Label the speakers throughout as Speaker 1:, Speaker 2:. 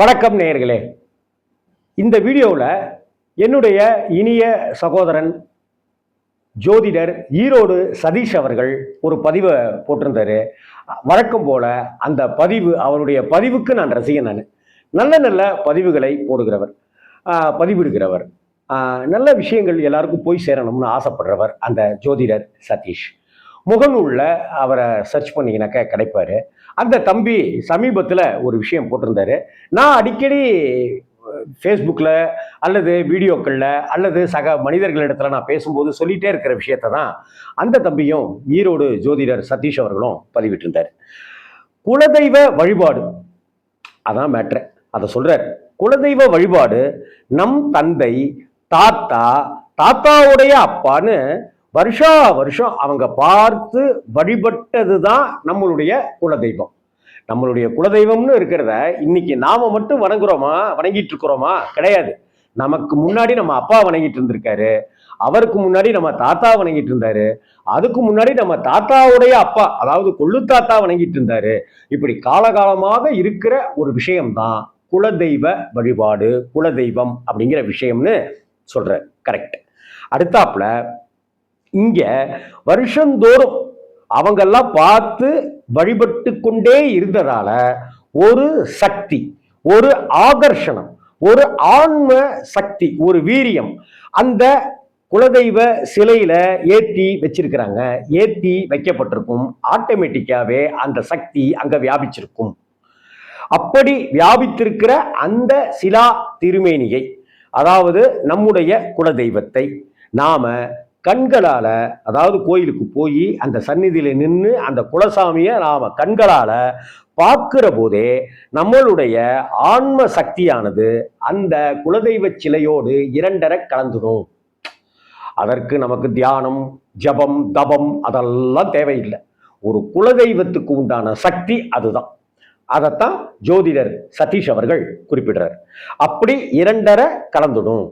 Speaker 1: வணக்கம் நேயர்களே. இந்த வீடியோவில் என்னுடைய இனிய சகோதரன் ஜோதிடர் ஈரோடு சதீஷ் அவர்கள் ஒரு பதிவை போட்டிருந்தாரு. வழக்கம் போல் அந்த பதிவு அவருடைய பதிவுக்கு நான் ரசிகன் நான். நல்ல நல்ல பதிவுகளை போடுகிறவர் பதிவிடுகிறவர். நல்ல விஷயங்கள் எல்லாருக்கும் போய் சேரணும்னு ஆசைப்படுறவர் அந்த ஜோதிடர் சதீஷ். முகநூலில் அவரை சர்ச் பண்ணிங்கனாக்கா கிடைப்பார். அந்த தம்பி சமீபத்தில் ஒரு விஷயம் போட்டிருந்தாரு. நான் அடிக்கடி ஃபேஸ்புக்கில் அல்லது வீடியோக்களில் அல்லது சக மனிதர்களிடத்தில் நான் பேசும்போது சொல்லிகிட்டே இருக்கிற விஷயத்தை தான் அந்த தம்பியும் ஈரோடு ஜோதிடர் சதீஷ் அவர்களும் பதிவிட்டிருந்தார். குலதெய்வ வழிபாடு. அதான் மேட்ரு அதை சொல்கிறார் குலதெய்வ வழிபாடு நம் தந்தை தாத்தா தாத்தாவுடைய அப்பான்னு வருஷா வருஷம் அவங்க பார்த்து வழிபட்டது தான் நம்மளுடைய குலதெய்வம். நம்மளுடைய குலதெய்வம்னு இருக்கிறத இன்னைக்கு நாம மட்டும் வணங்குறோமா? வணங்கிட்டு இருக்கிறோமா கிடையாது. நமக்கு முன்னாடி நம்ம அப்பா வணங்கிட்டு இருந்திருக்காரு. அவருக்கு முன்னாடி நம்ம தாத்தா வணங்கிட்டு இருந்தாரு. அதுக்கு முன்னாடி நம்ம தாத்தாவுடைய அப்பா அதாவது கொள்ளு தாத்தா வணங்கிட்டு இருந்தாரு. இப்படி காலகாலமாக இருக்கிற ஒரு விஷயம்தான் குலதெய்வ வழிபாடு குலதெய்வம் அப்படிங்கிற விஷயம்னு சொல்ற. கரெக்ட் அடுத்தாப்புல இங்கே வருஷந்தோறும் அவங்கெல்லாம் பார்த்து வழிபட்டு கொண்டே இருந்ததால ஒரு சக்தி ஒரு ஆகர்ஷணம் ஒரு ஆன்ம சக்தி ஒரு வீரியம் அந்த குலதெய்வ சிலையில ஏற்றி வச்சிருக்கிறாங்க. ஏற்றி வைக்கப்பட்டிருக்கும். ஆட்டோமேட்டிக்காவே அந்த சக்தி அங்க வியாபிச்சிருக்கும். அப்படி வியாபித்திருக்கிற அந்த சிலா திருமேனியை அதாவது நம்முடைய குலதெய்வத்தை நாம கண்களால் அதாவது கோயிலுக்கு போய் அந்த சந்நிதியில் நின்று அந்த குலசாமியை நாம் கண்களால் பார்க்கிற போதே நம்மளுடைய ஆன்ம சக்தியானது அந்த குலதெய்வ சிலையோடு இரண்டரை கலந்துடும். அதற்கு நமக்கு தியானம் ஜபம் தபம் அதெல்லாம் தேவையில்லை. ஒரு குலதெய்வத்துக்கு உண்டான சக்தி அதுதான். அதைத்தான் ஜோதிடர் சதீஷ் அவர்கள் குறிப்பிடுறார். அப்படி இரண்டரை கலந்துடும்.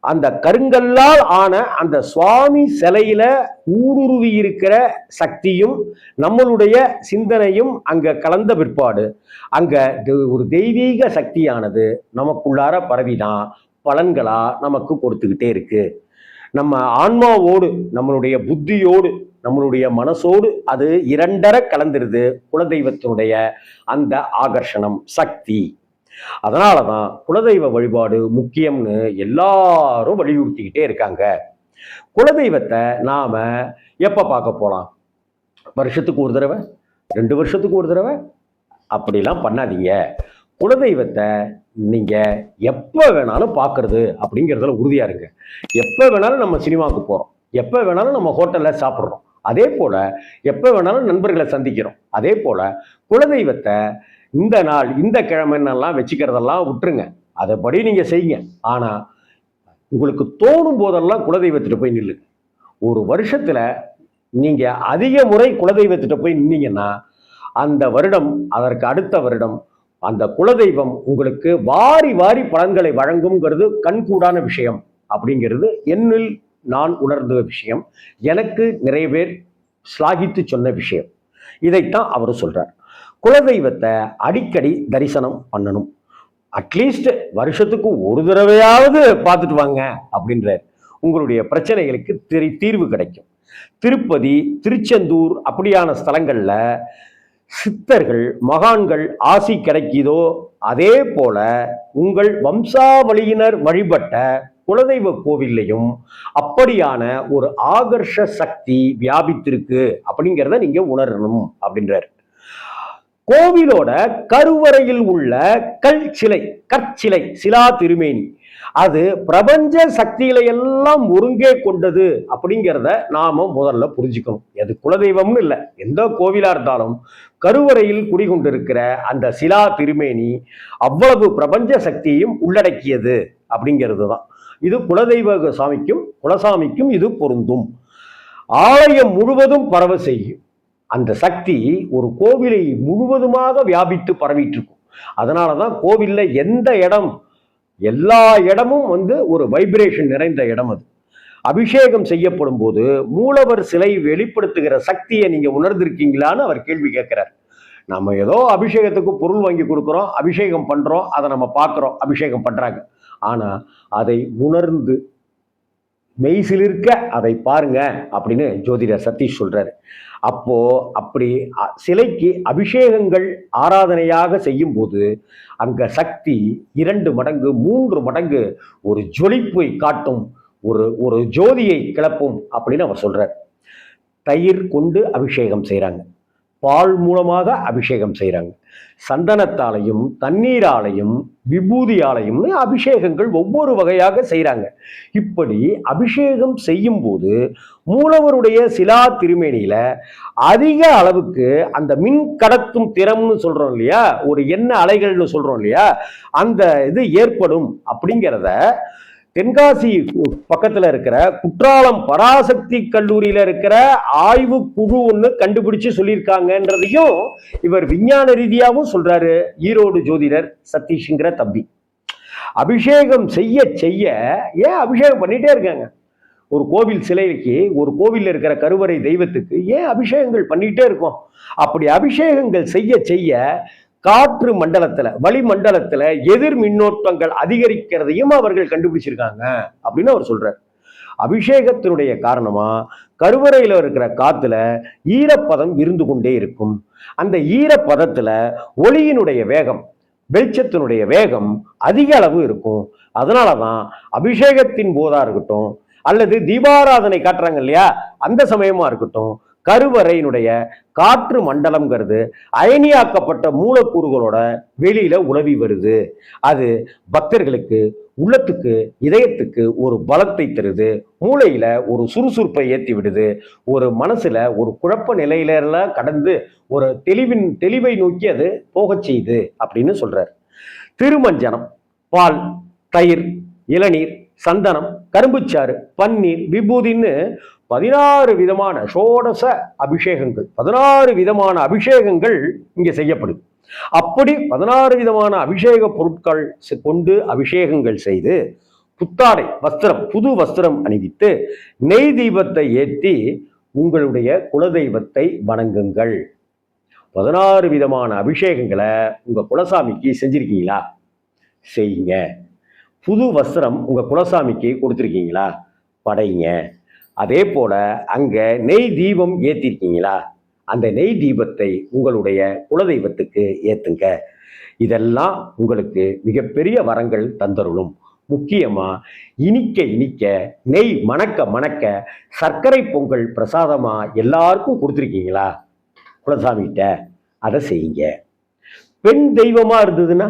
Speaker 1: அந்த கருங்கல்லால் ஆன அந்த சுவாமி சிலையில ஊடுருவி இருக்கிற சக்தியும் நம்மளுடைய சிந்தனையும் அங்க கலந்த பிற்பாடு. அங்க ஒரு தெய்வீக சக்தியானது நமக்குள்ளார பரவினா பலன்களா நமக்கு கொடுத்துக்கிட்டே இருக்கு. நம்ம ஆன்மாவோடு நம்மளுடைய புத்தியோடு நம்மளுடைய மனசோடு அது இரண்டர கலந்துருது குலதெய்வத்தினுடைய அந்த ஆகர்ஷணம் சக்தி. அதனால தான் குலதெய்வ வழிபாடு முக்கியம்னு எல்லாரும் வலியுறுத்திக்கிட்டே இருக்காங்க. குலதெய்வத்தை நாம எப்போ பார்க்க போகலாம் வருஷத்துக்கு ஒரு தடவை? ரெண்டு வருஷத்துக்கு ஒரு தடவை? அப்படிலாம் பண்ணாதீங்க. குலதெய்வத்தை நீங்கள் எப்போ வேணாலும் பார்க்கறது அப்படிங்கிறதுல உறுதியாக இருங்க. எப்போ வேணாலும் நம்ம சினிமாவுக்கு போகிறோம் எப்போ வேணாலும் நம்ம ஹோட்டலில் சாப்பிட்றோம். அதே போல் எப்போ வேணாலும் நண்பர்களை சந்திக்கிறோம். அதே போல் குலதெய்வத்தை இந்த நாள் இந்த கிழமைன்னெல்லாம் வச்சுக்கிறதெல்லாம் விட்டுருங்க. அதைப்படி நீங்கள் செய்யுங்க. ஆனால் உங்களுக்கு தோணும் போதெல்லாம் குலதெய்வத்திட்ட போய் நில்லுங்க. ஒரு வருஷத்தில் நீங்கள் அதிக முறை குலதெய்வத்திட்ட போய் நின்னீங்கன்னா அந்த வருடம் அதற்கு அடுத்த வருடம் அந்த குலதெய்வம் உங்களுக்கு வாரி வாரி பலன்களை வழங்குங்கிறது கண்கூடான விஷயம் அப்படிங்கிறது என்னில் நான் உணர்ந்த விஷயம். எனக்கு நிறைய பேர் ஸ்லாகித்து சொன்ன விஷயம். இதைத்தான் அவர் சொல்கிறார் குலதெய்வத்தை அடிக்கடி தரிசனம் பண்ணணும். அட்லீஸ்ட் வருஷத்துக்கு ஒரு தடவையாவது பார்த்துட்டு வாங்க அப்படின்றார். உங்களுடைய பிரச்சனைகளுக்கு திரி தீர்வு கிடைக்கும். திருப்பதி திருச்செந்தூர் அப்படியான ஸ்தலங்களில் சித்தர்கள் மகான்கள் ஆசி கிடைக்குதோ அதே போல உங்கள் வம்சாவளியினர் வழிபட்ட குலதெய்வ கோவில்லையும் அப்படியான ஒரு ஆகர்ஷ சக்தி வியாபித்திருக்கு அப்படிங்கிறத நீங்க உணரணும் அப்படின்றார். கோவிலோட கருவறையில் உள்ள கல் சிலை கற்சிலை சிலா திருமேனி. அது பிரபஞ்ச சக்திகளை எல்லாம் ஒருங்கே கொண்டது அப்படிங்கிறத நாம முதல்ல புரிஞ்சுக்கணும். அது குலதெய்வம்னு இல்லை எந்த கோவிலா இருந்தாலும் கருவறையில் குடிகொண்டிருக்கிற அந்த சிலா திருமேனி அவ்வளவு பிரபஞ்ச சக்தியையும் உள்ளடக்கியது அப்படிங்கிறது தான் இது குலதெய்வ சாமிக்கும் குலசாமிக்கும் இது பொருந்தும். ஆலயம் முழுவதும் பரவ செய்யும். அந்த சக்தி ஒரு கோவிலை முழுவதுமாக வியாபித்து பரவிட்டு இருக்கும் அதனால தான் கோவில்ல எந்த இடம் எல்லா இடமும் வந்து ஒரு வைப்ரேஷன் நிறைந்த இடம் அது. அபிஷேகம் செய்யப்படும் போது மூலவர் சிலை வெளிப்படுத்துகிற சக்தியை நீங்கள் உணர்ந்திருக்கீங்களான்னு அவர் கேள்வி கேட்கிறார். நம்ம ஏதோ அபிஷேகத்துக்கு பொருள் வாங்கி கொடுக்குறோம் அபிஷேகம் பண்ணுறோம் அதை நம்ம பார்க்குறோம் அபிஷேகம் பண்ணுறாங்க ஆனால் அதை உணர்ந்து மெய்சிலிருக்க அதை பாருங்க அப்படின்னு ஜோதிடர் சதீஷ் சொல்கிறாரு அப்போ அப்படி சிலைக்கு அபிஷேகங்கள் ஆராதனையாக செய்யும்போது அங்க சக்தி இரண்டு மடங்கு மூன்று மடங்கு ஒரு ஜொலிப்பை காட்டும் ஒரு ஒரு ஜோதியை கிளப்பும் அப்படின்னு அவர் சொல்றார். தயிர் கொண்டு அபிஷேகம் செய்கிறாங்க பால் மூலமாக அபிஷேகம் செய்கிறாங்க சந்தனத்தாலையும் தண்ணீராலையும் விபூதியாலையும்னு அபிஷேகங்கள் ஒவ்வொரு வகையாக செய்கிறாங்க இப்படி அபிஷேகம் செய்யும்போது மூலவருடைய சிலா திருமேனியில் அதிக அளவுக்கு அந்த மின் கடத்தும் திறம்னு சொல்கிறோம் இல்லையா? ஒரு எண்ண அலைகள்னு சொல்கிறோம் இல்லையா? அந்த இது ஏற்படும் அப்படிங்கிறத தென்காசி பக்கத்தில் இருக்கிற குற்றாலம் பராசக்தி கல்லூரியில் இருக்கிற ஆய்வு குழு ஒன்று கண்டுபிடிச்சு சொல்லியிருக்காங்கன்றதையும் இவர் விஞ்ஞான ரீதியாகவும் சொல்றாரு. ஈரோடு ஜோதிடர் சதீஷ்ங்கிற தம்பி. அபிஷேகம் செய்ய செய்ய ஏன் அபிஷேகம் பண்ணிட்டே இருக்காங்க? ஒரு கோவில் சிலைக்கு ஒரு கோவிலில் இருக்கிற கருவறை தெய்வத்துக்கு ஏன் அபிஷேகங்கள் பண்ணிகிட்டே இருக்கோம்? அப்படி அபிஷேகங்கள் செய்ய செய்ய காற்று மண்டலத்துல வளிமண்டலத்துல எதிர் மின்னோட்டங்கள் அதிகரிக்கிறதையும் அவர்கள் கண்டுபிடிச்சிருக்காங்க அப்படின்னு அவர் சொல்றார். அபிஷேகத்தினுடைய காரணமா கருவறையில இருக்கிற காத்துல ஈரப்பதம் இருந்து கொண்டே இருக்கும். அந்த ஈரப்பதத்துல ஒளியினுடைய வேகம் வெளிச்சத்தினுடைய வேகம் அதிக அளவு இருக்கும். அதனால தான் அபிஷேகத்தின் போதா இருக்கட்டும் அல்லது தீபாராதனை காட்டுறாங்க இல்லையா? அந்த சமயமா இருக்கட்டும் கருவறையினுடைய காற்று மண்டலம்ங்கிறது அயனியாக்கப்பட்ட மூலக்கூறுகளோட வெளியில உழவி வருது. அது பக்தர்களுக்கு உள்ளத்துக்கு இதயத்துக்கு ஒரு பலத்தை தருது. மூளையில ஒரு சுறுசுறுப்பை ஏற்றி விடுது. ஒரு மனசுல ஒரு குழப்ப நிலையிலெல்லாம் கடந்து ஒரு தெளிவின் தெளிவை நோக்கி அது போகச் செய்யுது அப்படின்னு சொல்றார். திருமஞ்சனம் பால் தயிர் இளநீர் சந்தனம் கரும்புச்சாறு பன்னீர் விபூதின்னு பதினாறு விதமான ஷோடச அபிஷேகங்கள். பதினாறு விதமான அபிஷேகங்கள் இங்கே செய்யப்படுது. அப்படி பதினாறு விதமான அபிஷேக பொருட்கள் கொண்டு அபிஷேகங்கள் செய்து புத்தாடை வஸ்திரம் புது வஸ்திரம் அணிவித்து நெய் தீபத்தை ஏற்றி உங்களுடைய குலதெய்வத்தை வணங்குங்கள். பதினாறு விதமான அபிஷேகங்களை உங்கள் குலசாமிக்கு செஞ்சிருக்கீங்களா? செய்யுங்க. புது வஸ்திரம் உங்கள் குலசாமிக்கு கொடுத்துருக்கீங்களா? படைங்க. அதே போல் அங்கே நெய் தீபம் ஏற்றிருக்கீங்களா அந்த நெய் தீபத்தை உங்களுடைய குலதெய்வத்துக்கு ஏற்றுங்க இதெல்லாம் உங்களுக்கு மிகப்பெரிய வரங்கள் தந்தருளும். முக்கியமாக இனிக்க இனிக்க நெய் மணக்க மணக்க சர்க்கரை பொங்கல் பிரசாதமாக எல்லாருக்கும் கொடுத்துருக்கீங்களா? குலசாமிகிட்ட. அதை செய்யுங்க. பெண் தெய்வமாக இருந்ததுன்னா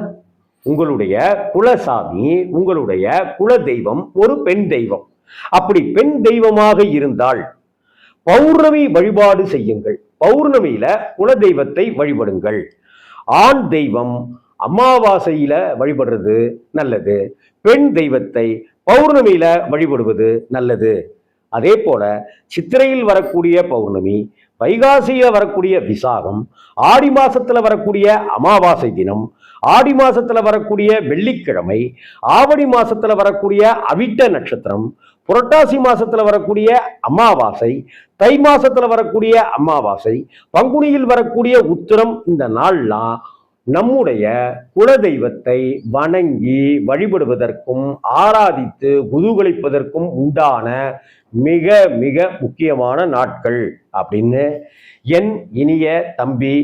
Speaker 1: உங்களுடைய குலசாமி உங்களுடைய குல தெய்வம் ஒரு பெண் தெய்வம். அப்படி பெண் தெய்வமாக இருந்தால் பௌர்ணமி வழிபாடு செய்யுங்கள். பௌர்ணமியில குல தெய்வத்தை வழிபடுங்கள். ஆண் தெய்வம் அமாவாசையில வழிபடுறது நல்லது. பெண் தெய்வத்தை பௌர்ணமியில வழிபடுவது நல்லது. அதே போல சித்திரையில் வரக்கூடிய பௌர்ணமி வைகாசியில வரக்கூடிய விசாகம் ஆடி மாசத்துல வரக்கூடிய அமாவாசை தினம் ஆடி மாசத்துல வரக்கூடிய வெள்ளிக்கிழமை ஆவணி மாசத்துல வரக்கூடிய அவிட்ட நட்சத்திரம் புரட்டாசி மாசத்துல வரக்கூடிய அமாவாசை தை மாசத்துல வரக்கூடிய அமாவாசை பங்குனியில் வரக்கூடிய உத்திரம் இந்த நாள்லாம் நம்முடைய குலதெய்வத்தை வணங்கி வழிபடுவதற்கும் ஆராதித்து குதூகலிப்பதற்கும் உண்டான மிக மிக முக்கியமான நாட்கள் அப்படின்னு என் இனிய தம்பி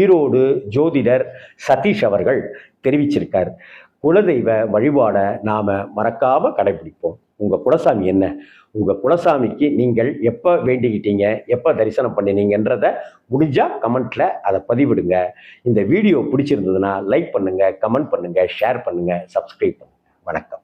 Speaker 1: ஈரோடு ஜோதிடர் சதீஷ் அவர்கள் தெரிவிச்சிருக்கார். குலதெய்வ வழிபாடை நாம் மறக்காமல் கடைபிடிப்போம். உங்கள் குலசாமி என்ன? உங்கள் குலசாமிக்கு நீங்கள் எப்போ வேண்டிக்கிட்டீங்க? எப்போ தரிசனம் பண்ணினீங்கன்றத முடிஞ்சா கமெண்ட்டில் அதை பதிவிடுங்க. இந்த வீடியோ பிடிச்சிருந்ததுன்னா லைக் பண்ணுங்கள் கமெண்ட் பண்ணுங்கள் ஷேர் பண்ணுங்கள் சப்ஸ்கிரைப் பண்ணுங்கள் வணக்கம்.